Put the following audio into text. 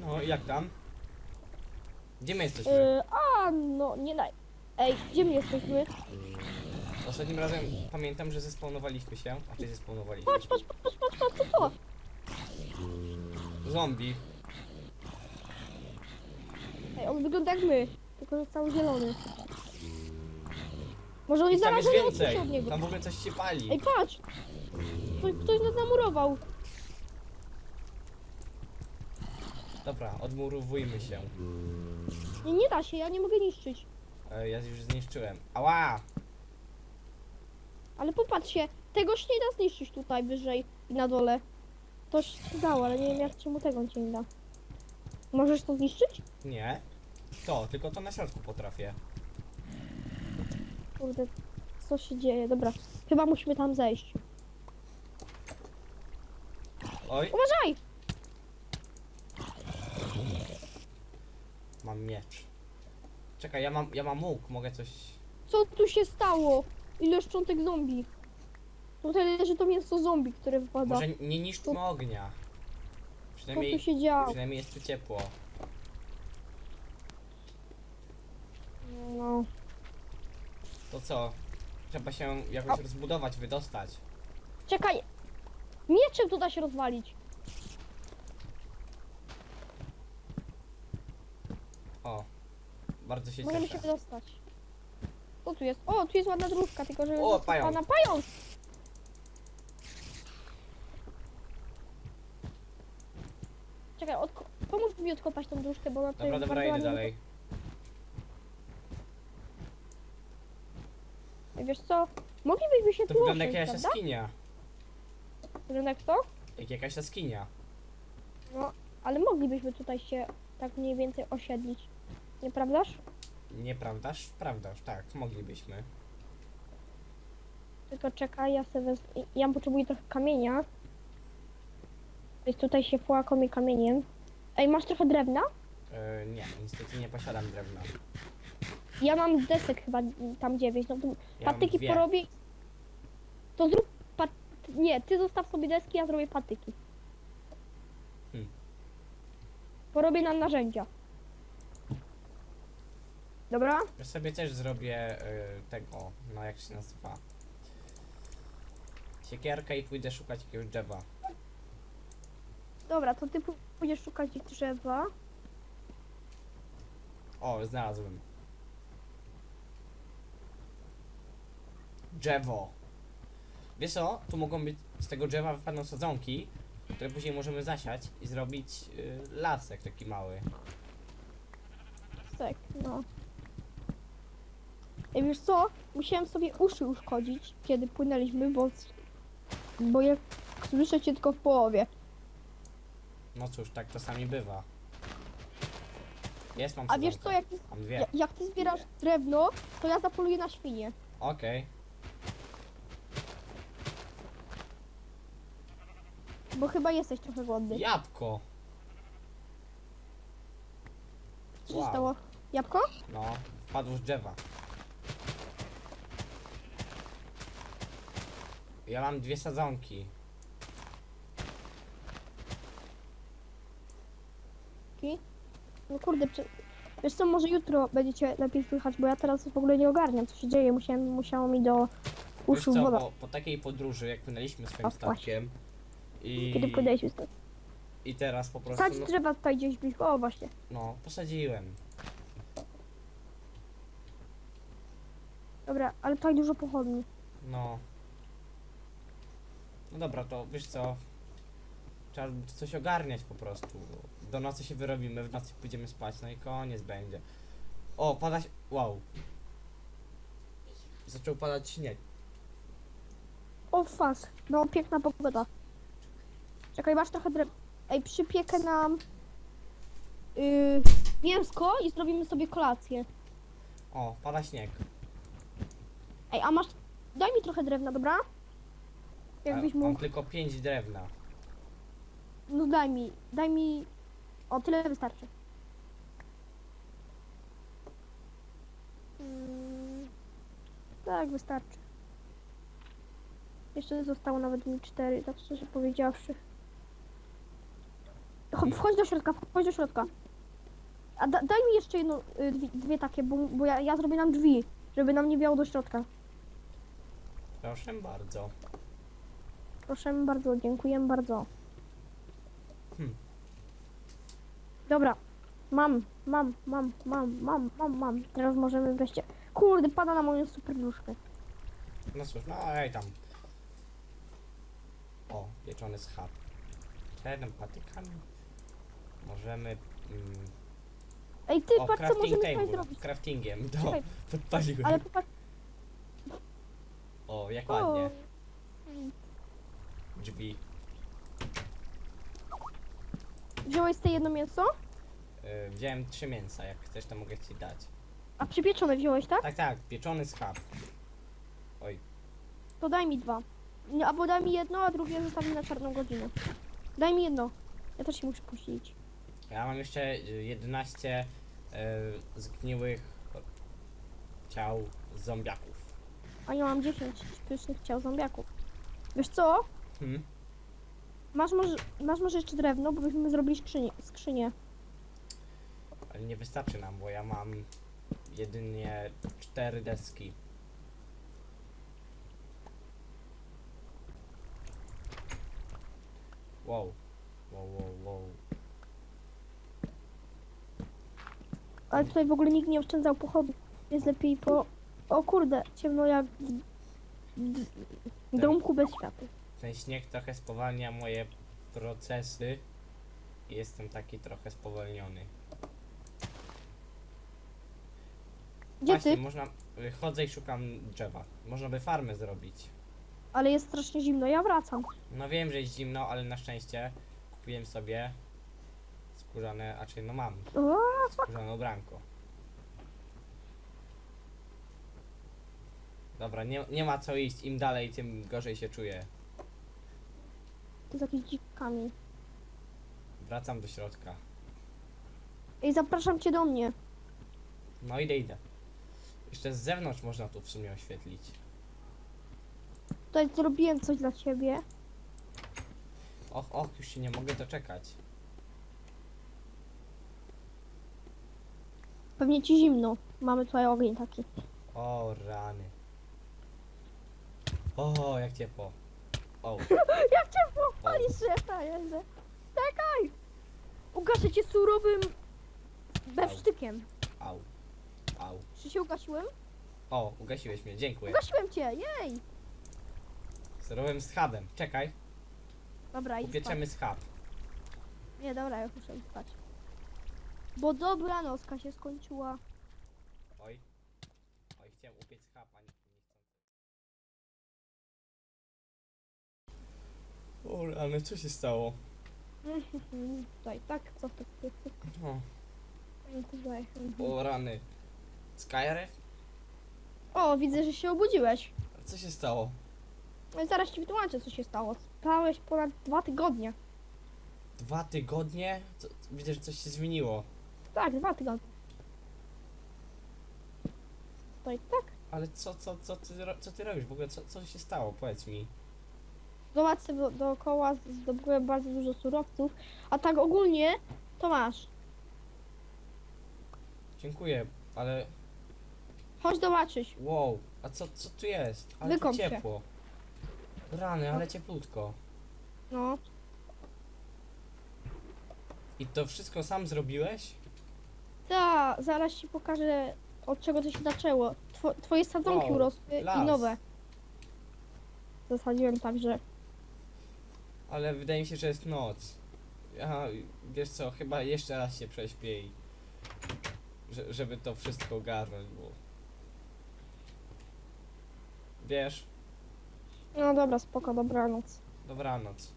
No, jak tam? Gdzie my jesteśmy? Yy, a, no, nie daj. Ej, gdzie my jesteśmy? Ostatnim razem pamiętam, że zespawnowaliśmy się. A ty zespawnowaliśmy. Patrz, patrz, patrz, patrz, patrz, co to? Zombie. Ej, on wygląda jak my, tylko że cały zielony. Może on I jest tam jest zarażony więcej. od niego. Tam w ogóle coś się pali. Ej, patrz! Ktoś, ktoś nas zamurował. Dobra, odmurowujmy się. Nie, nie da się, ja nie mogę niszczyć. E, ja już zniszczyłem. Ała! Ale popatrzcie, tego się nie da zniszczyć tutaj wyżej i na dole. To się dało, ale nie wiem jak czemu tego cię nie da. Możesz to zniszczyć? Nie. To, tylko to na środku potrafię. Kurde, co się dzieje? Dobra, chyba musimy tam zejść. Oj, Uważaj! Mam miecz. Czekaj, ja mam, ja mam łuk, mogę coś... Co tu się stało? Ile szczątek zombie? Tutaj leży to mięso zombie, które wypada. Może nie niszczmy ognia. Co tu Przynajmniej, się działo? przynajmniej jest tu ciepło. No. To co? Trzeba się jakoś rozbudować, wydostać. Czekaj! Mieczem tu da się rozwalić. O. Bardzo się Możemy się cieszę. wydostać. Co tu jest? O, tu jest ładna dróżka, tylko że... O, pająk. Pana pająk! Czekaj, odko- pomóż mi odkopać tą dróżkę, bo ona tutaj Dobra, jest dobra, bardzo idę ładnie dalej. Ej, Wiesz co? Moglibyśmy się To tu wygląda jak osiąść, jakaś prawda? jaskinia. Wygląda jak to? Jak jakaś jaskinia. No, ale moglibyśmy tutaj się tak mniej więcej osiedlić. Nieprawdaż? Nieprawdaż? Prawdaż, tak, moglibyśmy. Tylko czekaj, ja sobie wez... Ja potrzebuję trochę kamienia. Więc tutaj się płakomie kamieniem. Ej, masz trochę drewna? E, nie, niestety nie posiadam drewna. Ja mam desek chyba tam dziewięć. No to Ja mam patyki dwie. porobię. To zrób pat... Nie, ty zostaw sobie deski, ja zrobię patyki. Hmm. Porobię nam narzędzia. Dobra? Ja sobie też zrobię e, tego, no jak się nazywa. Siekierkę i pójdę szukać jakiegoś drzewa. Dobra, to ty pójdziesz szukać drzewa. O, znalazłem. Drzewo. Wiesz co? Tu mogą być, z tego drzewa wypadną sadzonki, które później możemy zasiać i zrobić y, lasek taki mały. Tak, no. Ej, wiesz co? Musiałem sobie uszy uszkodzić, kiedy płynęliśmy, bo... Bo jak słyszę cię tylko w połowie. No cóż, tak czasami bywa. Jest, mam A wiesz co, jak, Mam dwie. ja- jak ty zbierasz drewno, to ja zapoluję na świnie. Okej. Bo chyba jesteś trochę głodny. Jabłko. Co się Wow. stało? Jabłko? No, wpadło z drzewa. Ja mam dwie sadzonki. Ki? No kurde, czy... Wiesz co, może jutro będziecie lepiej słychać, bo ja teraz w ogóle nie ogarniam, co się dzieje. Musiałem, musiało mi do Wiesz uszu co, woda. po, po takiej podróży, jak płynęliśmy swoim O, statkiem i, Kiedy płynęliśmy stąd. i teraz po prostu, Sadź no, drzewa tutaj gdzieś blisko, o właśnie. no, posadziłem. Dobra, ale tutaj dużo pochodni. No. No dobra, to wiesz co, trzeba coś ogarniać po prostu. Do nocy się wyrobimy, w nocy pójdziemy spać, no i koniec będzie. O, pada się, wow. Zaczął padać śnieg. O fuck, no piękna pogoda. Czekaj, masz trochę drew... Ej, przypiekę nam... Yy, mięsko i zrobimy sobie kolację. O, pada śnieg. Ej, a masz... Daj mi trochę drewna, dobra? Jakbyś Mam mógł... tylko pięć drewna. No daj mi, daj mi... O, tyle wystarczy. Mm, tak, wystarczy. Jeszcze zostało nawet mi cztery, tak szczerze powiedziawszy. Ch- Wchodź do środka, wchodź do środka. A da, daj mi jeszcze jedno, y, dwie, dwie takie, bo, bo ja, ja zrobię nam drzwi, żeby nam nie wiało do środka. Proszę bardzo. Proszę bardzo, dziękuję bardzo. Hmm. Dobra, mam, mam, mam, mam, mam, mam, mam. Teraz możemy wreszcie... Kurde, pada na moją super nóżkę. No cóż, no ej tam. O, pieczony schab. Czarnym patykami. Możemy... Mm, Ej, ty, o, patrz co możemy tutaj table. zrobić. Craftingiem, do, Czekaj. podpaliłem. Ale popatrz... O, jak O, ładnie. Drzwi. wziąłeś te jedno mięso? Y, wziąłem trzy mięsa, jak chcesz to mogę ci dać. A przypieczone wziąłeś, tak? Tak, tak, pieczony schab. Oj, To daj mi dwa. Nie, albo daj mi jedno, a drugie zostawi na czarną godzinę. Daj mi jedno. Ja też się muszę posilić. ja mam jeszcze y, 11 y, zgniłych ciał zombiaków. A ja mam 10 pysznych ciał zombiaków. Wiesz co? Hmm? Masz może, masz może jeszcze drewno, bo byśmy zrobili skrzynię. skrzynię. Ale nie wystarczy nam, bo ja mam jedynie cztery deski. Wow. Wow, wow, wow. Ale tutaj w ogóle nikt nie oszczędzał pochodów. Jest lepiej po... O kurde, ciemno jak w, w, w domku bez światła. Ten śnieg trochę spowalnia moje procesy. Jestem taki trochę spowolniony. Gdzie Właśnie, ty? można... y, Chodzę i szukam drzewa. Można by farmę zrobić. Ale jest strasznie zimno, ja wracam. No wiem, że jest zimno, ale na szczęście kupiłem sobie skórzane, a czy no mam O, skórzane ubranko. Dobra, nie, nie ma co iść, im dalej, tym gorzej się czuję. To jest jakiś dziki kamień. Wracam do środka. Ej, zapraszam cię do mnie. No idę, idę. Jeszcze z zewnątrz można tu w sumie oświetlić. Tutaj zrobiłem coś dla ciebie. Och, och, już się nie mogę doczekać. Pewnie ci zimno. Mamy tutaj ogień taki. O, rany. O, jak ciepło. O, Jak ciepło! Palisz się, frajerze. Czekaj! Ugaszę cię surowym... Bewsztykiem. au, au. Czy się ugasiłem? O, ugasiłeś mnie, dziękuję. Ugasiłem cię, jej! Sterowym schabem. Czekaj, Dobra, idź spać. upieczemy schab. Nie, dobra, ja muszę iść spać. Bo dobra nocka się skończyła. Oj. Oj, chciałem upiec O, ale co się stało? Tutaj, tak, co to jest? O, Tutaj. o rany. Skyriff? O, widzę, że się obudziłeś. Co się stało? No i zaraz ci wytłumaczę, co się stało. Spałeś ponad dwa tygodnie. Dwa tygodnie? Co, widzę, że coś się zmieniło. Tak, dwa tygodnie. Tutaj, tak. Ale co, co, co, ty, ro- co ty robisz? W ogóle co, co się stało? Powiedz mi. Zobacz sobie do- dookoła, zdobyłem bardzo dużo surowców. A tak ogólnie, to masz. Dziękuję, ale Chodź zobaczyć. wow, a co, co tu jest? Ale tu Wykąp się. ciepło. Rany, ale cieplutko. No, I to wszystko sam zrobiłeś? ta, zaraz ci pokażę, od czego to się zaczęło. Two, twoje sadzonki Wow, urosły las. i nowe. Zasadziłem także. Ale wydaje mi się, że jest noc. Ja, wiesz co, chyba jeszcze raz się prześpię i... że- Żeby to wszystko ogarnąć, bo... Wiesz, No dobra, spoko, dobranoc. dobranoc.